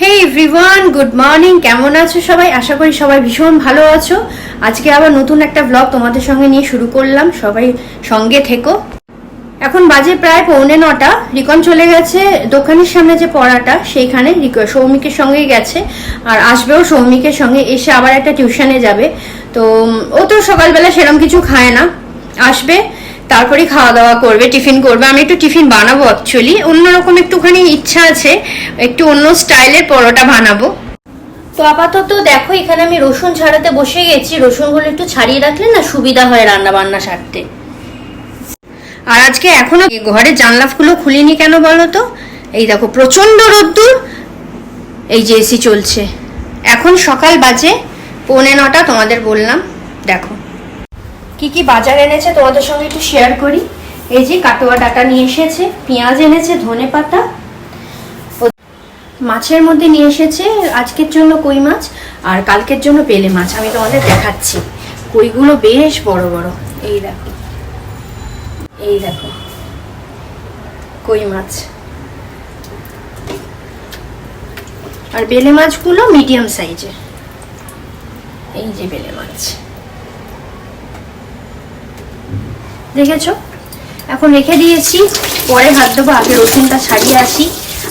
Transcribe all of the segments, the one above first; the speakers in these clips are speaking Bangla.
হে এভরিওয়ান গুড মর্নিং কেমন আছো সবাই? আশা করি সবাই ভীষণ ভালো আছো। আজকে আবার নতুন একটা ব্লগ তোমাদের সঙ্গে নিয়ে শুরু করলাম, সবাই সঙ্গে থেকো। এখন বাজে প্রায় পৌনে নটা, রিকন চলে গেছে দোকানের সামনে যে পড়াটা, সেইখানে সৌমিকের সঙ্গেই গেছে। আর আসবেও সৌমিকের সঙ্গে, এসে আবার একটা টিউশনে যাবে। তো ও তো সকালবেলা সেরকম কিছু খায় না। আসবে তারপরে খাওয়া দাওয়া করবে টিফিন করবে। আমি একটু টিফিন বানাবো অ্যাকচুয়ালি অন্যরকম একটুখানি ইচ্ছা আছে। একটু অন্য স্টাইলের পরোটা বানাবো। তো আপাতত দেখো এখানে আমি রসুন ছাড়াতে বসে গেছি। রসুনগুলো একটু ছাড়িয়ে রাখলে না সুবিধা হয় রান্না বান্না সারতে। আর আজকে এখনও ঘরের জানলাগুলো খুলিনি কেন বলো তো? এই দেখো প্রচণ্ড রোদ্দুর। এই যে এসি চলছে। এখন সকাল বাজে পৌনে নটা তোমাদের বললাম। দেখো। কি কি বাজার এনেছে তোমাদের সঙ্গে একটু শেয়ার করি? এই যে কাটোয়া ডাটা নিয়ে এসেছে, পেঁয়াজ এনেছে, ধনে পাতা। মাছের মধ্যে নিয়ে এসেছে আজকের জন্য কই মাছ আর কালকের জন্য পেলে মাছ। আমি তোমাদের দেখাচ্ছি। কইগুলো বেশ বড় বড়। এই দেখো। এই দেখো। কই মাছ? আর বেলে মাছগুলো মিডিয়াম সাইজের এই যে বেলে মাছ। দেখেছ? এখন রেখে দিয়েছি, পরে ভাত দেবো, আগে রসুনটা ছাড়িয়ে আসি।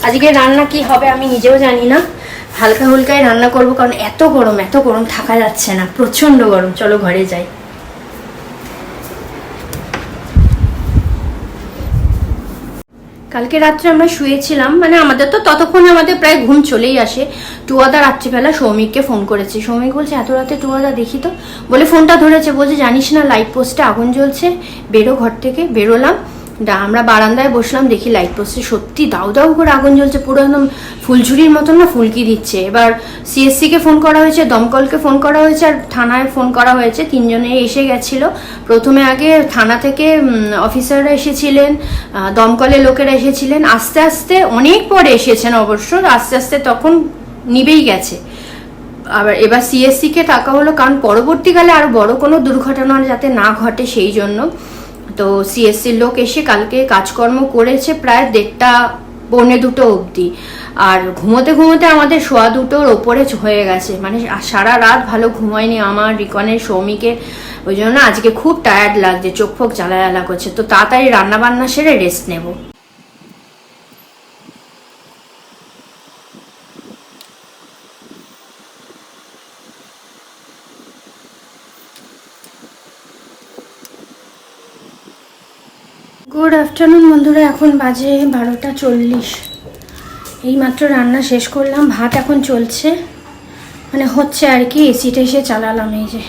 আজকে রান্না কি হবে আমি নিজেও জানি না। হালকা হুলকায় রান্না করব, কারণ এত গরম এত গরম থাকা যাচ্ছে না, প্রচণ্ড গরম। চলো ঘরে যাই। কালকে রাত্রে আমরা শুয়েছিলাম মানে আমাদের তো ততক্ষণে আমাদের প্রায় ঘুম চলেই আসে। টুয়াদা রাত্রিবেলা সৌমিককে ফোন করেছে। সৌমিক বলছে, এত রাতে টুয়াদা দেখি তো? বলে, ফোনটা ধরেছে। বলছে, জানিস না লাইট পোস্টে আগুন জ্বলছে। বেরো ঘর থেকে, বেরোলাম। ডা- আমরা বারান্দায় বসলাম, দেখি লাইট পোস্টে সত্যি দাউ দাউ করে আগুন জ্বলছে, পুরো একদম ফুলঝুরির মতন না ফুলকি দিচ্ছে। এবার সিএসসি কে ফোন করা হয়েছে, দমকলকে ফোন করা হয়েছে, আর থানায় ফোন করা হয়েছে, তিনজনে এসে গেছিল। প্রথমে আগে থানা থেকে অফিসাররা এসেছিলেন দমকলের লোকেরা এসেছিলেন। আস্তে আস্তে অনেক পরে এসেছেন অবশ্য, আস্তে আস্তে তখন নিবেই গেছে। আবার এবার সিএসসি কে টাকা হলো, কারণ পরবর্তীকালে আরও বড় কোনো দুর্ঘটনা যাতে না ঘটে সেই জন্য। তো সিএসসির লোক এসে কালকে কাজকর্ম করেছে প্রায় দেড়টা, পৌনে দুটো অবধি। আর ঘুমোতে ঘুমোতে আমাদের সোয়া দুটোর ওপরে হয়ে গেছে। মানে সারা রাত ভালো ঘুমায়নি আমার, রিকনের, সৌমিকে। ওই জন্য আজকে খুব টায়ার্ড লাগছে, চোখ ফোক জ্বালা জ্বালা করছে। তো তাড়াতাড়ি রান্না বান্না সেরে রেস্ট নেব। গুড আফটারনুন বন্ধুরা। এখন বাজে বারোটা চল্লিশ। এই মাত্র রান্না শেষ করলাম। ভাত এখন চলছে। মানে হচ্ছে আর কি এসিটা এসে চালালাম এই যে।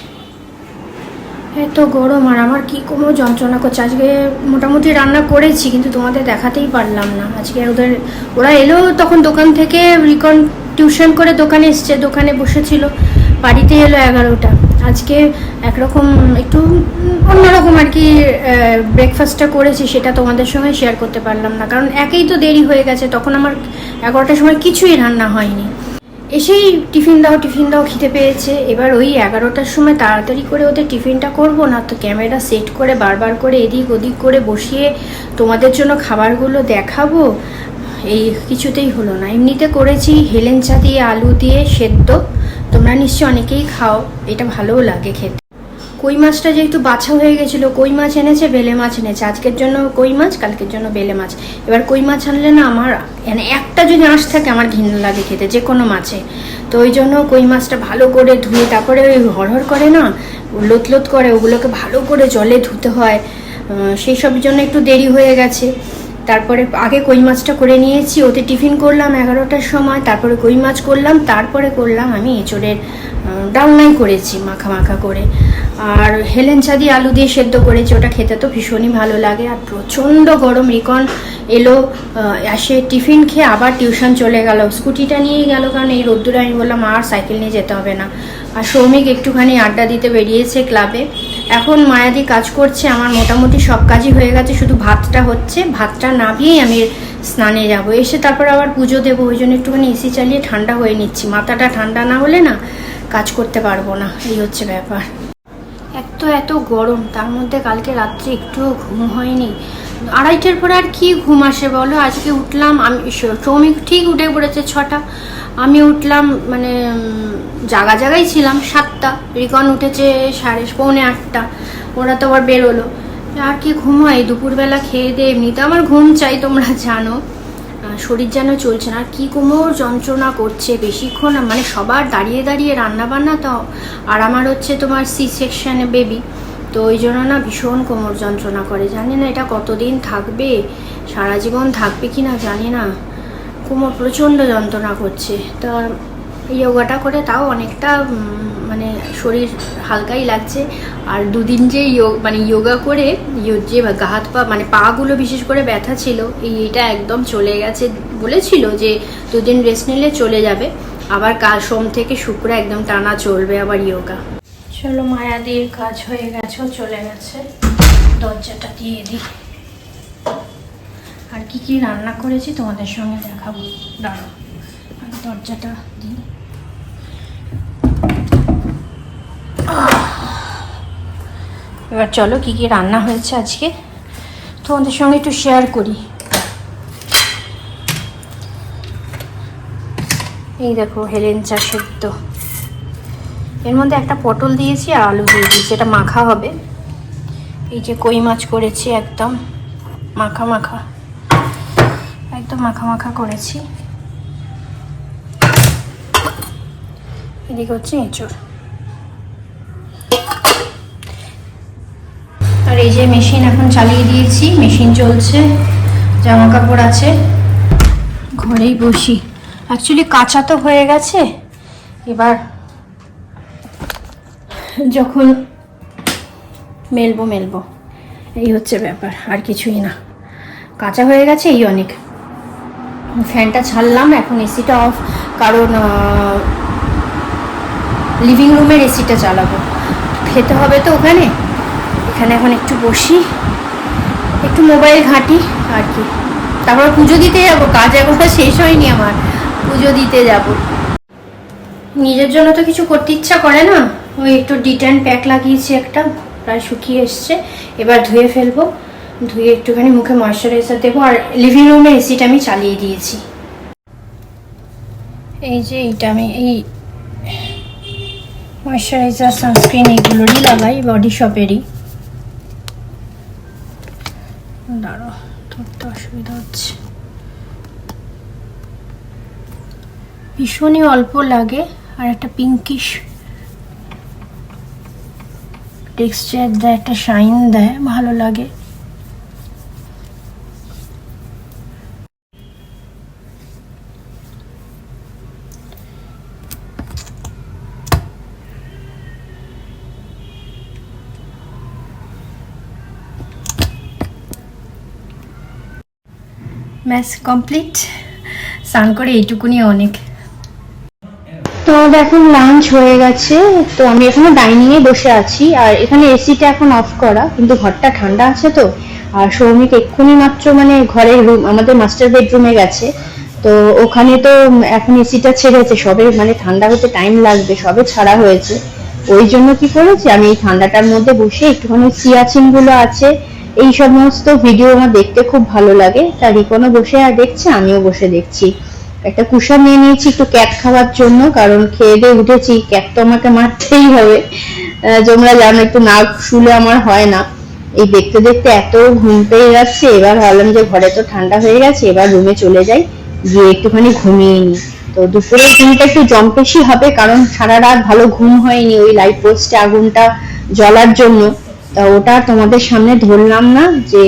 এত গরম, আর আমার কি কোনো যন্ত্রণা করছে? আজকে মোটামুটি রান্না করেছি, কিন্তু তোমাদের দেখাতেই পারলাম না। আজকে ওদের, ওরা এলো তখন দোকান থেকে রিকন টিউশন করে দোকানে এসছে। দোকানে বসেছিল। বাড়িতে এলো এগারোটা। আজকে একরকম একটু অন্যরকম আর কি ব্রেকফাস্টটা করেছি, সেটা তোমাদের সঙ্গে শেয়ার করতে পারলাম না। কারণ একেই তো দেরি হয়ে গেছে, তখন আমার এগারোটার সময় কিছুই রান্না হয়নি। এসেই টিফিন দাও টিফিন দাও খেতে পেয়েছে। এবার ওই এগারোটার সময় তাড়াতাড়ি করে ওদের টিফিনটা করব না তো ক্যামেরা সেট করে বারবার করে এদিক ওদিক করে বসিয়ে তোমাদের জন্য খাবারগুলো দেখাবো। এই কিছুতেই হলো না। এমনিতে করেছি হেলেন চা দিয়ে, আলু দিয়ে সেদ্ধ। তোমরা নিশ্চয়ই অনেকেই খাও, এটা ভালোও লাগে খেতে। কই মাছটা যেহেতু বাছা হয়ে গেছিল, কই মাছ এনেছে? বেলে মাছ এনেছে। আজকের জন্য কই মাছ, কালকের জন্য বেলে মাছ। এবার কই মাছ আনলে না আমার মানে একটা যদি আঁশ থাকে, আমার ঘৃণা লাগে খেতে, যে কোনো মাছে। তো ওই জন্য কই মাছটা ভালো করে ধুয়ে, তারপরে ওই হরহর করে না, লোত লোত করে, ওগুলোকে ভালো করে জলে ধুতে হয়। সেই সব জন্য একটু দেরি হয়ে গেছে। তারপরে আগে কই মাছটা করে নিয়েছি, ওতে টিফিন করলাম এগারোটার সময়, তারপরে কই মাছ করলাম, তারপরে করলাম আমি এঁচড়ের ডালনাই করেছি মাখা মাখা করে। আর হেলেন চা দিয়ে আলু দিয়ে সেদ্ধ করেছি, ওটা খেতে তো ভীষণই ভালো লাগে। আর প্রচণ্ড গরম, রিকন এলো আসে টিফিন খেয়ে আবার টিউশন চলে গেল। স্কুটিটা নিয়ে গেল, কারণ এই রোদ্দুরে আমি বললাম আর সাইকেল নিয়ে যেতে হবে না। আর সৌমিক একটুখানি আড্ডা দিতে বেরিয়েছে ক্লাবে। এখন মায়াদি কাজ করছে, আমার মোটামুটি সব কাজই হয়ে গেছে, শুধু ভাতটা হচ্ছে। ভাতটা নামিয়েই আমি স্নানে যাব। এসে তারপর আবার পুজো দেবো, ওই জন্য একটুখানি এসি চালিয়ে ঠান্ডা হয়ে নিচ্ছি। মাথাটা ঠান্ডা না হলে না কাজ করতে পারব না। এই হচ্ছে ব্যাপার। তো এত গরম, তার মধ্যে কালকে রাত্রে একটুও ঘুম হয়নি। আড়াইটার পরে আর কি ঘুম আসে বলো? আজকে উঠলাম, আমি শ্রমিক ঠিক উঠে পড়েছে ছটা। আমি উঠলাম মানে জাগা জাগাই ছিলাম, সাতটা। রিকন উঠেছে সাড়ে পৌনে আটটা। ওরা তো আবার বেরোলো। আর কি ঘুম হয়? দুপুরবেলা খেয়ে দিয়ে এমনিতে আমার ঘুম চাই, তোমরা জানো। শরীর যেন চলছে না, আর কি কোমর যন্ত্রণা করছে বেশিক্ষণ মানে সবার দাঁড়িয়ে দাঁড়িয়ে রান্না বান্না তো, আর আমার হচ্ছে তোমার সি সেকশনে বেবি তো ওই জন্য না ভীষণ কোমর যন্ত্রণা করে। জানি না এটা কতদিন থাকবে, সারা জীবন থাকবে কি না জানি না। কোমর প্রচণ্ড যন্ত্রণা করছে, তো ইয়োগাটা করে তাও অনেকটা মানে শরীর হালকাই লাগছে। আর দুদিন যে মানে যোগা করে যে গা হাত পা মানে পাগুলো বিশেষ করে ব্যথা ছিল, এই এটা একদম চলে গেছে বলেছিল যে দুদিন রেস্ট নিলে চলে যাবে। আবার কাল সোম থেকে শুক্র একদম টানা চলবে আবার যোগা চলো, মায়াদির কাজ হয়ে গেছে চলে গেছে। দরজাটা দিয়ে দিই আর কি কি রান্না করেছি তোমাদের সঙ্গে দেখাবো। আমি দরজাটা দিই। এবার চলো কি কি রান্না হয়েছে আজকে। তোমাদের সঙ্গে একটু শেয়ার করি। এই দেখো হেলেঞ্চা সেদ্ধ। এর মধ্যে একটা পটল দিয়েছি আর আলু দিয়ে দিয়েছি, এটা মাখা হবে। এই যে কই মাছ করেছি একদম, মাখা মাখা। একদম মাখা মাখা করেছি। এদিকে হচ্ছে এঁচড়। এই যে মেশিন এখন চালিয়ে দিয়েছি, মেশিন চলছে জামা কাপড় আছে। ঘরেই বসি। অ্যাকচুয়ালি কাঁচা তো হয়ে গেছে। এবার যখন মেলবো মেলবো। এই হচ্ছে ব্যাপার, আর কিছুই না। কাঁচা হয়ে গেছে, এই অনেক। ফ্যানটা ছাড়লাম, এখন এসিটা অফ কারণ লিভিং রুমের এসিটা চালাবো। খেতে হবে তো ওখানে? এখানে এখন একটু বসি, একটু মোবাইল ঘাঁটি আর কি। তারপর পুজো দিতে যাব, কাজ এখনও শেষ হয়নি আমার, পুজো দিতে যাব। নিজের জন্য তো কিছু করতে ইচ্ছা করে না, ওই একটু ডিটেন প্যাক লাগিয়েছি একটা, প্রায় শুকিয়ে এসছে, এবার ধুয়ে ফেলব, ধুয়ে একটুখানি মুখে ময়শ্চারাইজার দেবো, আর লিভিং রুমে এসিটা আমি চালিয়ে দিয়েছি। এই যে এইটা আমি, এই ময়শ্চারাইজার সানস্ক্রিন এইগুলোরই লাগাই বডি শপেরই দাঁড়ো ধরতে অসুবিধা হচ্ছে। ভীষণই অল্প লাগে, আর একটা পিঙ্কিশ টেক্সচার দেয়, একটা শাইন দেয়, ভালো লাগে। ব্যাস কমপ্লিট। স্নান করে এইটুকুনি অনেক। তো আমাদের এখন লাঞ্চ হয়ে গেছে। তো আমি এখানে ডাইনিং এ বসে আছি। আর এখানে এসিটা এখন অফ করা, কিন্তু ঘরটা ঠান্ডা আছে তো। আর সৌমিক এক্ষুনি মাত্র মানে ঘরের রুম আমাদের মাস্টার বেডরুমে গেছে। তো ওখানে তো এখন এসিটা ছেড়েছে। সবে মানে ঠান্ডা হতে টাইম লাগবে, সবে ছাড়া হয়েছে। ওই জন্য কি করেছি, আমি এই ঠান্ডাটার মধ্যে বসে একটুখানি সিয়াচিনগুলো আছে এই সমস্ত ভিডিও আমার দেখতে খুব ভালো লাগে। তা রিকনও বসে আর দেখছে, আমিও বসে দেখছি। একটা কুশন নিয়ে নিয়েছি একটু ক্যাট খাওয়ার জন্য, কারণ খেয়ে দিয়ে উঠেছি ক্যাট তো আমাকে মারতেই হবে। তোমরা জানো, একটু না শুলে আমার হয় না। এই দেখতে দেখতে এত ঘুম পেয়ে যাচ্ছে, এবার ভাবলাম যে ঘরে তো ঠান্ডা হয়ে গেছে, এবার রুমে চলে যাই, গিয়ে একটুখানি ঘুমিয়ে নিই। তো দুপুরের ঘুমটা একটু জম্পেশি হবে, কারণ সারা রাত ভালো ঘুম হয়নি, ওই লাইট পোস্টে আগুনটা জ্বলার জন্য। তা ওটা তোমাদের সামনে ধরলাম না যে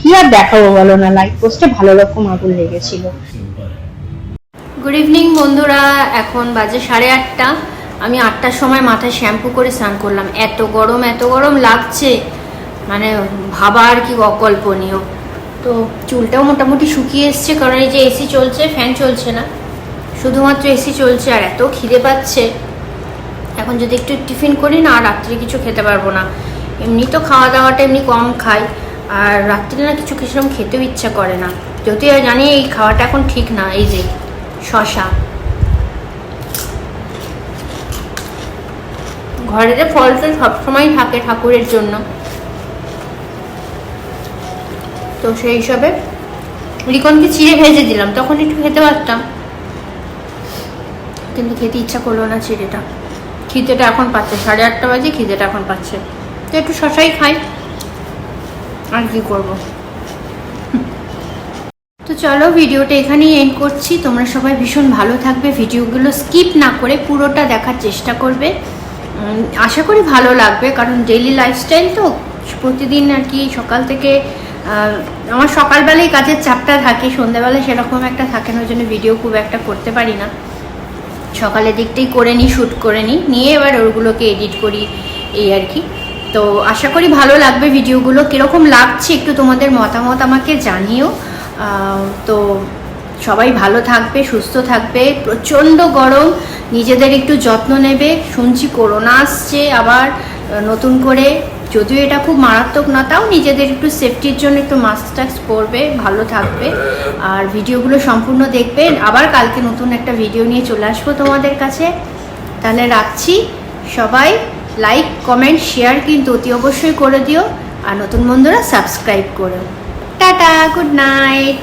কি আর দেখাবো বলো না? লাইট পোস্টে ভালো রকম আগুন লেগেছিল। গুড ইভিনিং বন্ধুরা। এখন বাজে সাড়ে আটটা। আমি আটটার সময় মাথায় শ্যাম্পু করে স্নান করলাম। এত গরম এত গরম লাগছে। মানে ভাবা আর কি অকল্পনীয়। তো চুলটাও মোটামুটি শুকিয়ে এসছে, কারণ এই যে এসি চলছে ফ্যান চলছে না। শুধুমাত্র এসি চলছে, আর এত খিদে পাচ্ছে। এখন যদি একটু টিফিন করি না, আর রাত্রে কিছু খেতে পারব না। এমনি তো খাওয়া দাওয়াটা এমনি কম খাই, আর রাত্রে না কিছু কিছু খেতেও ইচ্ছা করে না। যদিও জানি এই খাওয়াটা এখন ঠিক না, এই যে শশা। ঘরেতে ফল তো সবসময় থাকে ঠাকুরের জন্য। তো সেই হিসাবে রিকনকে চিড়ে ভেজে দিলাম, তখন একটু খেতে পারতাম। কিন্তু খেতে ইচ্ছা করল না চিড়েটা। খিদেটা এখন পাচ্ছে, সাড়ে আটটা বাজে খিদেটা এখন পাচ্ছে। তো একটু শশাই খাই। আর কি করব? তো চলো, ভিডিওটা এখানেই এন্ড করছি। তোমরা সবাই ভীষণ ভালো থাকবে। ভিডিওগুলো স্কিপ না করে পুরোটা দেখার চেষ্টা করবে। আশা করি ভালো লাগবে, কারণ ডেইলি লাইফস্টাইল তো প্রতিদিন আর কি সকাল থেকে আমার সকালবেলায় কাজের চাপটা থাকে, সন্ধ্যাবেলায় সেরকম একটা থাকে না জন্য ভিডিও খুব একটা করতে পারি না। সকালের দিকটাই করে নিই শ্যুট করে নিই। নিয়ে এবার ওগুলোকে এডিট করি, এই আর কি। তো আশা করি ভালো লাগবে ভিডিওগুলো। কীরকম লাগছে একটু তোমাদের মতামত আমাকে জানিও। তো সবাই ভালো থাকবে, সুস্থ থাকবে, প্রচণ্ড গরম, নিজেদের একটু যত্ন নেবে। শুনছি করোনা আসছে, আবার নতুন করে, যদিও এটা খুব মারাত্মক না, তাও নিজেদের একটু সেফটির জন্য একটু মাস্ক টাস্ক পরবে, ভালো থাকবে। আর ভিডিওগুলো সম্পূর্ণ দেখবে আবার কালকে নতুন একটা ভিডিও নিয়ে চলে আসব তোমাদের কাছে। তাহলে রাখছি। সবাই লাইক কমেন্ট শেয়ার কিন্তু অতি অবশ্যই করে দিও। আর নতুন বন্ধুরা সাবস্ক্রাইব করো। Tata good night